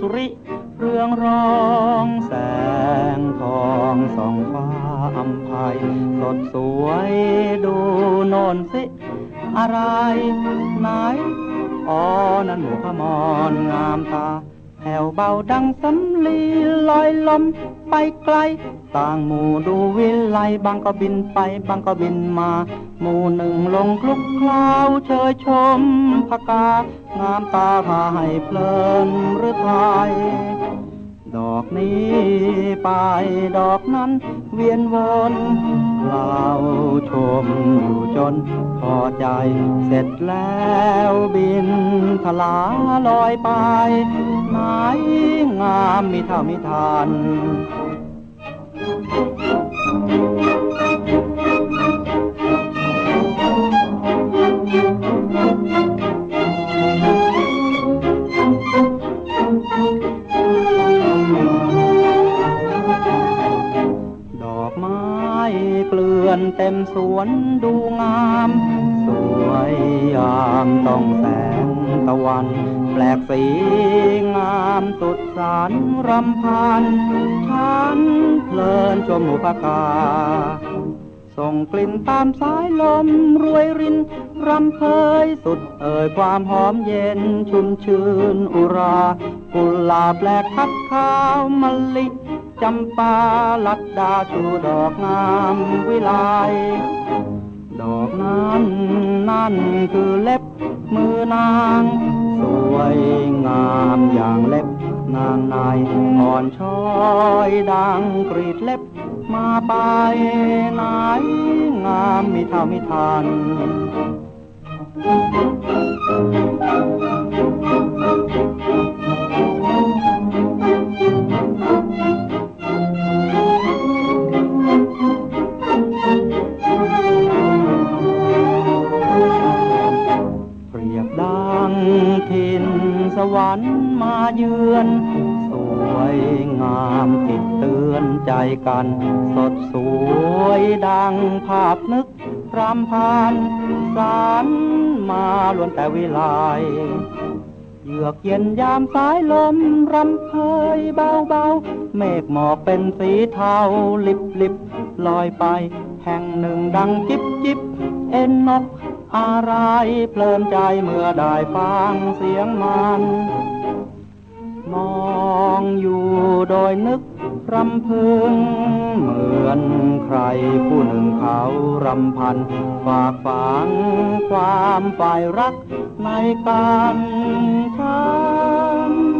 สุริ เรืองร้องแสงทองส่องฟ้าอัมภัยสดสวยดูโนนสิ อะไรไหนอ๋อนั่นหมูขมอนงามตา แผ่วเบาดังสำลีลอยลมไปไกล ต่างหมู่ดูวิไลบางก็บินไปบางก็บินมา หมู่หนึ่งลงคลุกคล้าวเชยชมพกางามตาพาให้เพลินหรือไทยดอกนี้ไปดอกนั้นเวียนวนเราชมอยู่จนพอใจเสร็จแล้วบิน ทลาลอยไปไหนงามมีเท่ามีทาน อนเต็มสวนดูงาม สวยยามต้องแสงตะวัน แปลกสีงามสุดสารรำพันฉันเพลินชมหมูพกาส่งกลิ่นตามสายลมรวยริน รำเพยสุดเอ่ยความหอมเย็นชุ่มชื่นอุรา กุหลาบแปลกทับขาวมะลิ จำปาลัดดาชูดอกงามวิไลดอกนั้นนั่นคือเล็บมือนาง สวยงามอย่างเล็บนางนายอ่อนช้อยดังกรีดเล็บมาไปไหนงามมีเท่ามีทันเป รรค์มาเยือน สวยงามติดเตือนใจกัน สดสวยดังภาพนึกรำพันสารมาล้วนแต่วิไลเยือกเย็นยามสายลมรำเพยเบาๆเมฆหมอกเป็นสีเทาลิบลิบลอยไป แห่งหนึ่งดังจิบจิบเอ็นนก อะไรเพลินใจเมื่อได้ฟังเสียงมัน มองอยู่โดยนึกรำพึง เหมือนใครผู้หนึ่งเขารำพัน ฝากฝังความฝ่ายรักในการฉันเพลิ